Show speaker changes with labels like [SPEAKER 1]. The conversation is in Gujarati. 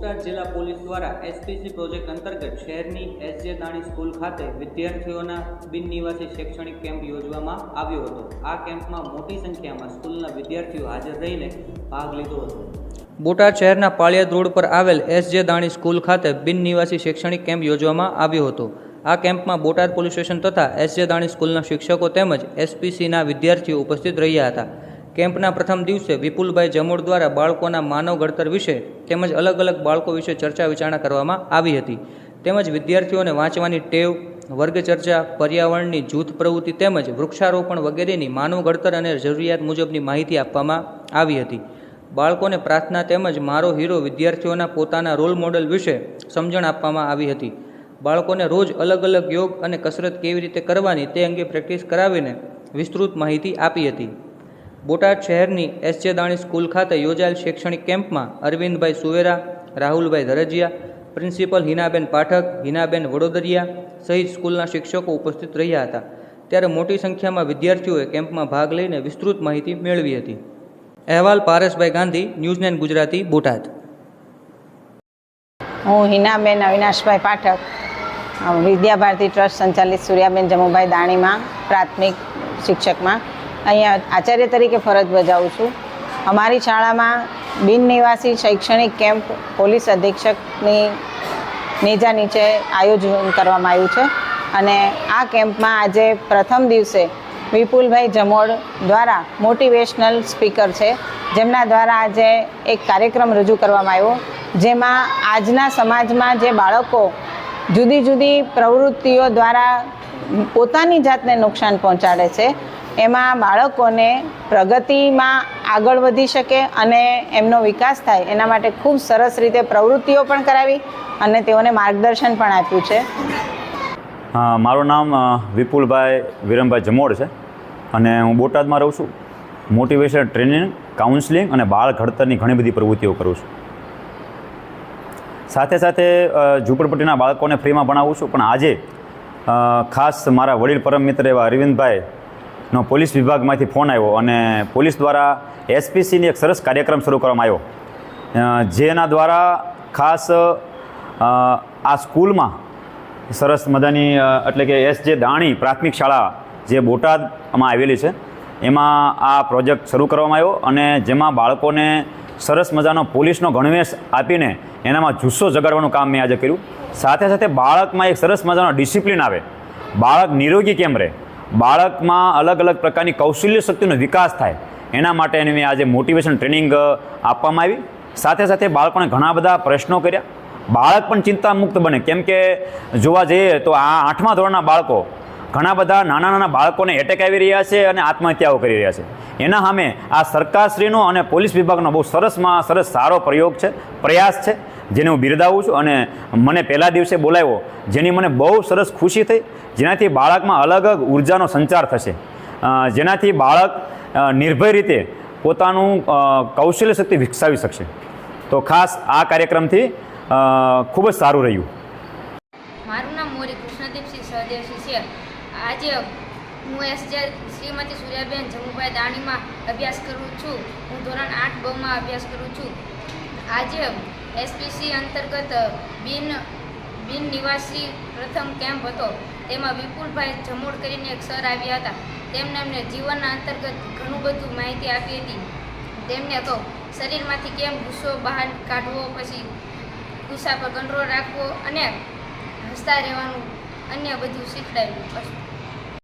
[SPEAKER 1] બોટાદ જિલ્લા પોલીસ દ્વારા એસપીસી પ્રોજેક્ટ અંતર્ગત શહેરની એસજે દાણી સ્કૂલ ખાતે વિદ્યાર્થીઓના બિન નિવાસી શૈક્ષણિક કેમ્પ યોજવામાં આવ્યો હતો. આ કેમ્પમાં મોટી સંખ્યામાં સ્કૂલના વિદ્યાર્થીઓ હાજર રહીને ભાગ લીધો હતો. બોટાદ શહેરના પાળિયાદ રોડ પર આવેલ એસજે દાણી સ્કૂલ ખાતે બિન નિવાસી શૈક્ષણિક કેમ્પ યોજવામાં આવ્યો હતો. આ કેમ્પમાં બોટાદ પોલીસ સ્ટેશન તથા એસજે દાણી સ્કૂલના શિક્ષકો તેમજ એસપીસીના વિદ્યાર્થીઓ ઉપસ્થિત રહ્યા હતા. કેમ્પના પ્રથમ દિવસે વિપુલભાઈ જમોડ દ્વારા બાળકોના માનવ ઘડતર વિશે તેમજ અલગ અલગ બાળકો વિશે ચર્ચા વિચારણા કરવામાં આવી હતી. તેમજ વિદ્યાર્થીઓને વાંચવાની ટેવ વર્ગ ચર્ચા પર્યાવરણની જૂથ પ્રવૃત્તિ તેમજ વૃક્ષારોપણ વગેરેની માનવ ઘડતર અને જરૂરિયાત મુજબની માહિતી આપવામાં આવી હતી. બાળકોને પ્રાર્થના તેમજ મારો હીરો વિદ્યાર્થીઓના પોતાના રોલ મોડલ વિશે સમજણ આપવામાં આવી હતી. બાળકોને રોજ અલગ અલગ યોગ અને કસરત કેવી રીતે કરવાની તે અંગે પ્રેક્ટિસ કરાવીને વિસ્તૃત માહિતી આપી હતી. બોટાદ શહેરની એસજે દાણી સ્કૂલ ખાતે યોજાયેલ શૈક્ષણિક કેમ્પમાં અરવિંદભાઈ સુવેરા, રાહુલભાઈ ધરજીયા, પ્રિન્સિપલ હિનાબેન પાઠક, હિનાબેન વડોદરિયા સહિત સ્કૂલના શિક્ષકો ઉપસ્થિત રહ્યા હતા. ત્યારે મોટી સંખ્યામાં વિદ્યાર્થીઓએ કેમ્પમાં ભાગ લઈને વિસ્તૃત માહિતી મેળવી હતી. અહેવાલ પારસભાઈ ગાંધી, ન્યૂઝ નાઇન ગુજરાતી, બોટાદ.
[SPEAKER 2] હું હિનાબેન અવિનાશભાઈ પાઠક. વિદ્યાભારતી ટ્રસ્ટ સંચાલિત સૂર્યાબેન જમુભાઈ દાણીમાં પ્રાથમિક શિક્ષકમાં. અહીંયા આચાર્ય તરીકે ફરજ બજાવું છું. અમારી શાળામાં બિન નિવાસી શૈક્ષણિક કેમ્પ પોલીસ અધિક્ષકની નેજા નીચે આયોજન કરવામાં આવ્યું છે અને આ કેમ્પમાં આજે પ્રથમ દિવસે વિપુલભાઈ જમોડ દ્વારા મોટિવેશનલ સ્પીકર છે. જેમના દ્વારા આજે એક કાર્યક્રમ રજૂ કરવામાં આવ્યો, જેમાં આજના સમાજમાં જે બાળકો જુદી જુદી પ્રવૃત્તિઓ દ્વારા પોતાની જાતને નુકસાન પહોંચાડે છે એમાં બાળકોને પ્રગતિમાં આગળ વધી શકે અને એમનો વિકાસ થાય, એના માટે ખૂબ સરસ રીતે પ્રવૃત્તિઓ પણ કરાવી અને તેઓને માર્ગદર્શન પણ આપ્યું છે.
[SPEAKER 3] મારું નામ વિપુલભાઈ વિરમભાઈ જમોડ છે અને હું બોટાદમાં રહું છું. મોટિવેશન ટ્રેનિંગ કાઉન્સલિંગ અને બાળ ઘડતરની ઘણી બધી પ્રવૃત્તિઓ કરું છું. સાથે સાથે ઝૂંપડપટ્ટીના બાળકોને ફ્રીમાં ભણાવું છું. પણ આજે ખાસ મારા વડીલ પરમ મિત્ર એવા અરવિંદભાઈનો પોલીસ વિભાગમાંથી ફોન આવ્યો અને પોલીસ દ્વારા એસપીસીની એક સરસ કાર્યક્રમ શરૂ કરવામાં આવ્યો. જેના દ્વારા ખાસ આ સ્કૂલમાં સરસ મજાની એટલે કે એસ જે દાણી પ્રાથમિક શાળા જે બોટાદમાં આવેલી છે, એમાં આ પ્રોજેક્ટ શરૂ કરવામાં આવ્યો અને જેમાં બાળકોને સરસ મજાનો પોલીસનો ગણવેશ આપીને એનામાં જુસ્સો જગાડવાનું કામ મેં આજે કર્યું. સાથે સાથે બાળકમાં એક સરસ મજાનો ડિસિપ્લિન આવે. બાળક નિરોગી કેમ રહે? બાળકમાં અલગ અલગ પ્રકારની કૌશલ્ય શક્તિનો વિકાસ થાય. એના માટે એને મેં આજે મોટિવેશન ટ્રેનિંગ આપવામાં આવી. સાથે સાથે બાળકોને ઘણા બધા પ્રશ્નો કર્યા. બાળક પણ ચિંતા મુક્ત બને. કેમ કે જોવા જઈએ તો આ આઠમા ધોરણના બાળકો ઘણા બધા નાના નાના બાળકોને એટેક આવી રહ્યા છે અને આત્મહત્યાઓ કરી રહ્યા છે. એના સામે આ સરકારશ્રીનો અને પોલીસ વિભાગનો બહુ સરસમાં સરસ સારો પ્રયોગ છે, પ્રયાસ છે. જેને હું બિરદાવું છું અને મને પહેલા દિવસે બોલાવ્યો, જેની મને બહુ સરસ ખુશી થઈ. જેનાથી બાળકમાં અલગ અલગ ઉર્જાનો સંચાર થશે. જેનાથી બાળક નિર્ભય રીતે પોતાનું કૌશલ્ય શક્તિ વિકસાવી શકશે. તો ખાસ આ કાર્યક્રમથી ખૂબ જ સારું રહ્યું.
[SPEAKER 4] મારું નામ મોરી કૃષ્ણદીપસિંહ સહદેવસિંહ છે. આજે હું એસ જે શ્રીમતી સૂર્યાબેન જમુભાઈ દાણીમાં અભ્યાસ કરું છું. હું ધોરણ આઠ બમાં અભ્યાસ કરું છું. આજે એસપીસી અંતર્ગત બિન બિન નિવાસી પ્રથમ કેમ્પ હતો. તેમાં વિપુલભાઈ જમોડ કરીને એક સર આવ્યા હતા. તેમને અમને જીવનના અંતર્ગત ઘણું બધું માહિતી આપી હતી. તેમને તો શરીરમાંથી કેમ ગુસ્સો બહાર કાઢવો, પછી ગુસ્સા પર કંટ્રોલ રાખવો અને હસતા રહેવાનું અન્ય બધું શીખડાવ્યું.